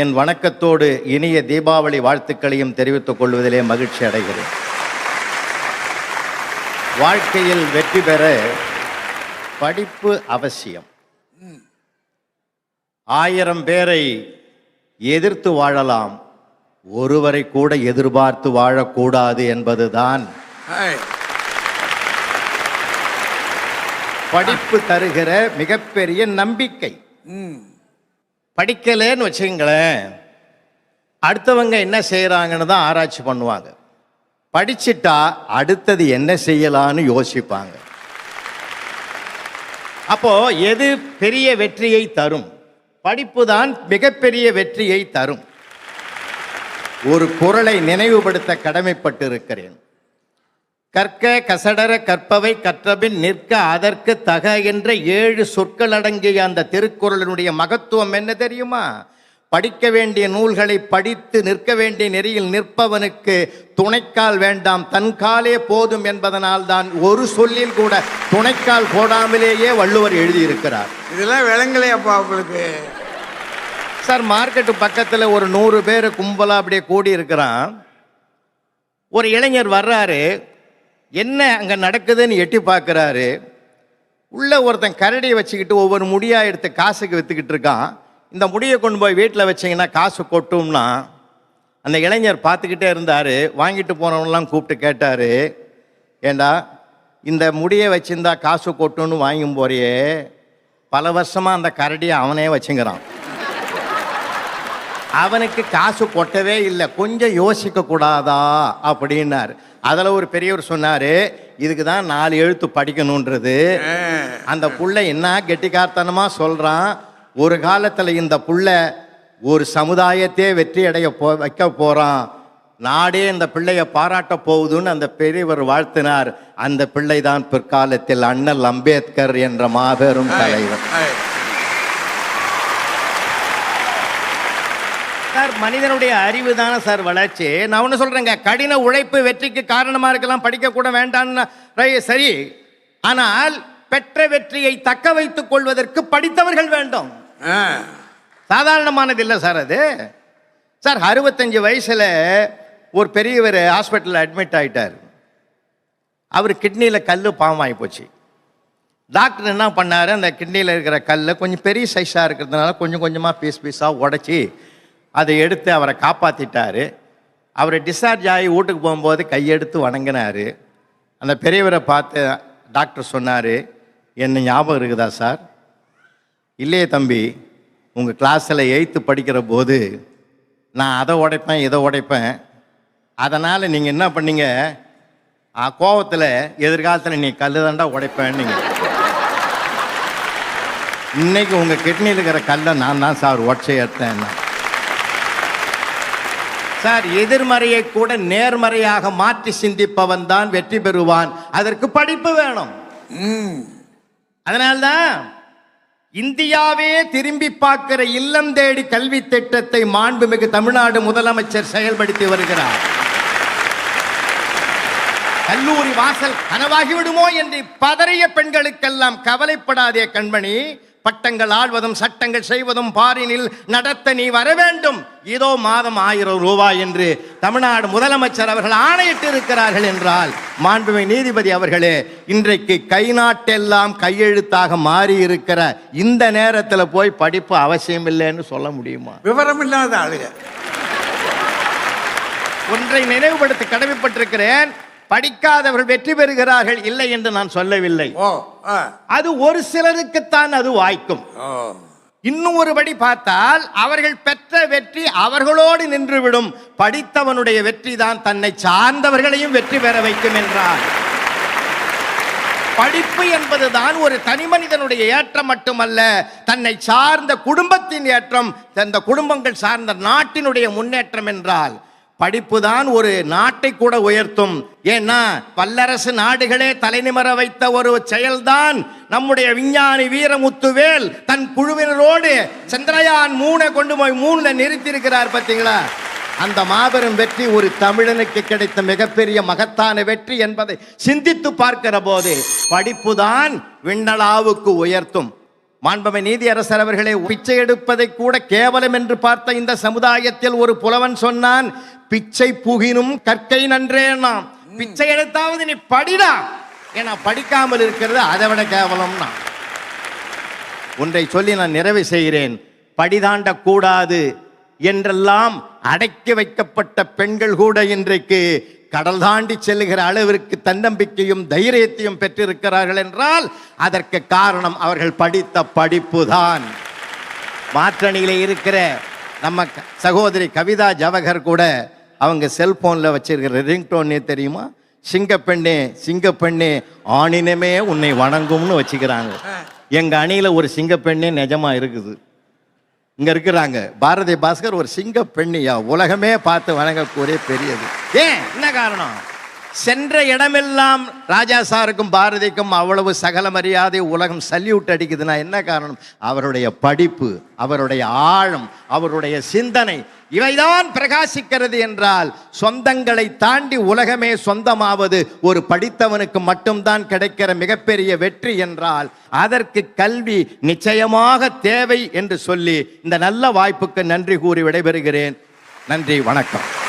என் வணக்கத்தோடு இனிய தீபாவளி வாழ்த்துக்களையும் தெரிவித்துக் கொள்வதிலே மகிழ்ச்சி அடைகிறேன். வாழ்க்கையில் வெற்றி பெற படிப்பு அவசியம். ஆயிரம் பேரை எதிர்த்து வாழலாம். ஒருவரை கூட எதிர்பார்த்து வாழக்கூடாது என்பதுதான் படிப்பு தருகிற மிகப்பெரிய நம்பிக்கை. படிக்கலேன்னு வச்சுங்களேன் அடுத்தவங்க என்ன செய்கிறாங்கன்னு தான் ஆராய்ச்சி பண்ணுவாங்க. படிச்சிட்டா அடுத்தது என்ன செய்யலான்னு யோசிப்பாங்க. அப்போ எது பெரிய வெற்றியை தரும்? படிப்பு தான் மிகப்பெரிய வெற்றியை தரும். ஒரு குரலை நினைவுபடுத்த கடமைப்பட்டு இருக்கிறேன் கற்க கசடர கற்பவை கற்றபின் நிற்க அதற்கு தக என்ற ஏழு சொற்கள் அடங்கிய அந்த திருக்குறளினுடைய மகத்துவம் என்ன தெரியுமா? படிக்க வேண்டிய நூல்களை படித்து நிற்க வேண்டிய நெறியில் நிற்பவனுக்கு துணைக்கால் வேண்டாம் தன் காலே போதும் என்பதனால் தான் ஒரு சொல்லில் கூட துணைக்கால் போடாமலேயே வள்ளுவர் எழுதியிருக்கிறார். இதெல்லாம் விளங்கலையாப்பா உங்களுக்கு? சார் மார்க்கெட்டு பக்கத்தில் ஒரு நூறு பேர் கும்பலாக அப்படியே கூடி இருக்கிறான் ஒரு இளைஞர் வர்றாரு என்ன அங்கே நடக்குதுன்னு எட்டி பார்க்குறாரு. உள்ளே ஒருத்தன் கரடியை வச்சுக்கிட்டு ஒவ்வொரு முடியாக எடுத்து காசுக்கு விற்றுக்கிட்டு இருக்கான். இந்த முடியை கொண்டு போய் வீட்டில் வச்சீங்கன்னா காசு கொட்டும்னா அந்த இளைஞர் பார்த்துக்கிட்டே இருந்தார். வாங்கிட்டு போனவன்லாம் கூப்பிட்டு கேட்டார். ஏண்டா இந்த முடியை வச்சிருந்தா காசு கொட்டும்னு வாங்கும் போறியே. பல வருஷமாக அந்த கரடியை அவனே வச்சுங்கிறான். அவனுக்கு காசு கொட்டவே இல்லை. கொஞ்சம் யோசிக்க கூடாதா அப்படின்னார். அதில் ஒரு பெரியவர் சொன்னார் இதுக்கு தான் நாலு எழுத்து படிக்கணுன்றது அந்த புள்ள என்ன கெட்டிக்காரத்தனமாக சொல்கிறான் ஒரு காலத்தில் இந்த புள்ள ஒரு சமுதாயத்தையே வெற்றி அடைய போ வைக்க போகிறான் நாடே இந்த பிள்ளையை பாராட்ட போகுதுன்னு அந்த பெரியவர் வாழ்த்தினார். அந்த பிள்ளை தான் பிற்காலத்தில் அண்ணல் அம்பேத்கர் என்ற மாபெரும் தலைவர். சார் மனிதனுடைய அறிவு தானே சார் வளர்ச்சி? நான் ஒன்று சொல்கிறேங்க கடின உழைப்பு வெற்றிக்கு காரணமாக இருக்கலாம் படிக்க கூட வேண்டாம்னு ரை- சரி. ஆனால் பெற்ற வெற்றியை தக்க வைத்துக் கொள்வதற்கு படித்தவர்கள் வேண்டும். சாதாரணமானது இல்லை சார் அது. சார் அறுபத்தஞ்சு வயசில் ஒரு பெரியவர் ஹாஸ்பிட்டலில் அட்மிட் ஆயிட்டார். அவர் கிட்னியில் கல் பாவமாகி போச்சு. டாக்டர் என்ன பண்ணார் அந்த கிட்னியில் இருக்கிற கல்லை கொஞ்சம் பெரிய சைஸாக இருக்கிறதுனால கொஞ்சம் கொஞ்சமாக பீஸ் பீஸாக உடச்சி அதை எடுத்து அவரை காப்பாற்றிட்டார் அவரை டிஸ்சார்ஜ் ஆகி வீட்டுக்கு போகும்போது கையெடுத்து வணங்கினார். அந்த பெரியவரை பார்த்து டாக்டர் சொன்னார் என்ன ஞாபகம் இருக்குதா சார் இல்லையே தம்பி உங்கள் கிளாஸில் எயித்து படிக்கிற போது நான் அதை உடைப்பேன் இதை உடைப்பேன். அதனால் நீங்கள் என்ன பண்ணீங்க? கோவத்தில் எதிர்காலத்தில் நீ கல் தாண்டா உடைப்பேன்னீங்க. இன்னைக்கு உங்கள் கிட்னியில் இருக்கிற கல்லை நான் தான் சார் உடச்சை எடுத்தேன் சார் எதிர்மறையை கூட நேர்மறையாக மாற்றி சிந்திப்பவன் தான் வெற்றி பெறுவான். அதற்கு படிப்பு வேணும். ம். அதனால்தான் இந்தியாவே திரும்பி பார்க்கிற இல்லம் தேடி கல்வி திட்டத்தை மாண்புமிகு தமிழ்நாடு முதலமைச்சர் செயல்படுத்தி வருகிறார். கல்லூரி வாசல் கனவாகி விடுமோ என்று பதறிய பெண்களுக்கெல்லாம் கவலைப்படாதே கண்மணி. பட்டங்கள் ஆள்வதும் சட்டங்கள் செய்வதும் பாரினில் நடத்த நீ வர வேண்டும். இதோ மாதம் ஆயிரம் ரூபாய் என்று தமிழ்நாடு முதலமைச்சர் அவர்கள் ஆணையிட்டு இருக்கிறார்கள் என்றால் மாண்புமிகு நீதிபதி அவர்களே இன்றைக்கு கை நாட்டெல்லாம் கையெழுத்தாக மாறி இருக்கிற இந்த நேரத்தில் போய் படிப்பு அவசியம் இல்லைன்னு சொல்ல முடியுமா? விவரம் இல்லாத ஆளுங்க. ஒன்றை நினைவுபடுத்த கடமைப்பட்டிருக்கிறேன். படிக்காதவர்கள் வெற்றி பெறுகிறார்கள் இல்லை என்று நான் சொல்லவில்லை. அது ஒரு சிலருக்குத்தான் அது வாய்க்கும். இன்னும் ஒருபடி பார்த்தால் அவர்கள் பெற்ற வெற்றி அவர்களோடு நின்றுவிடும். படித்தவனுடைய வெற்றி தான் தன்னை சார்ந்தவர்களையும் வெற்றி பெற வைக்கும் என்றார். படிப்பு என்பதுதான் ஒரு தனி மனிதனுடைய ஏற்றம் மட்டுமல்ல தன்னை சார்ந்த குடும்பத்தின் ஏற்றம் அந்த குடும்பங்கள் சார்ந்த நாட்டினுடைய முன்னேற்றம் என்றால். படிப்பு தான் ஒரு நாட்டை கூட உயர்த்தும். ஏன்னா வல்லரசு நாடுகளே தலைநிமர வைத்த ஒரு செயல்தான். நம்முடைய விஞ்ஞானி வீரமுத்துவேல் தன் குழுவினரோடு சந்திரயான் மூணை கொண்டு போய் மூணுல நிறுத்தியிருக்கிறார் பார்த்தீங்களா? அந்த மாபெரும் வெற்றி ஒரு தமிழனுக்கு கிடைத்த மிகப்பெரிய மகத்தான வெற்றி என்பதை சிந்தித்து பார்க்கிற போது படிப்புதான் விண்ணலாவுக்கு உயர்த்தும். மாண்பமை நீதியரசர் அவர்களே பிச்சை எடுப்பதை கூட கேவலம் என்று பார்த்த இந்த சமுதாயத்தில் ஒரு புலவன் சொன்னான் பிச்சை புகினும் கற்கை நன்றேனா பிச்சை எடுத்தாவது நீ படிடா. ஏன்னா படிக்காமல் இருக்கிறது அதை விட கேவலம்னா. ஒன்றை சொல்லி நான் நிறைவு செய்கிறேன். படிதாண்ட கூடாது என்றெல்லாம் அடக்கி வைக்கப்பட்ட பெண்கள் கூட இன்றைக்கு கடல் தாண்டி செல்லுகிற அளவிற்கு தன்னம்பிக்கையும் தைரியத்தையும் பெற்றிருக்கிறார்கள் என்றால் அதற்கு காரணம் அவர்கள் படித்த படிப்பு தான் மாற்றணியில இருக்கிற நம்ம க- சகோதரி கவிதா ஜவஹர் கூட அவங்க செல்போன்ல வச்சிருக்கிற ரிங்டோன்னே தெரியுமா? சிங்கப்பெண்ணே சிங்கப்பெண்ணே ஆணினமே உன்னை வணங்கும்னு வச்சுக்கிறாங்க. எங்க அணியில ஒரு சிங்கப்பெண்ணே நிஜமா இருக்குது. இங்க இருக்கிறாங்க. பாரதி பாஸ்கர் ஒரு சிங்க பெண்ணியா உலகமே பார்த்து வணங்கக்கூடிய பெரியது. ஏன்? என்ன காரணம்? சென்ற இடமெல்லாம் ராஜா சாருக்கும் பாரதிக்கும் அவ்வளவு சகல மரியாதை உலகம் சல்யூட் அடிக்குதுன்னா என்ன காரணம்? அவருடைய படிப்பு அவருடைய ஆழம் அவருடைய சிந்தனை இவைதான் பிரகாசிக்கிறது என்றால் சொந்தங்களை தாண்டி உலகமே சொந்தமாவது ஒரு படித்தவனுக்கு மட்டும்தான் கிடைக்கிற மிகப்பெரிய வெற்றி என்றால் அதற்கு கல்வி நிச்சயமாக தேவை என்று சொல்லி இந்த நல்ல வாய்ப்புக்கு நன்றி கூறி விடைபெறுகிறேன். நன்றி வணக்கம்.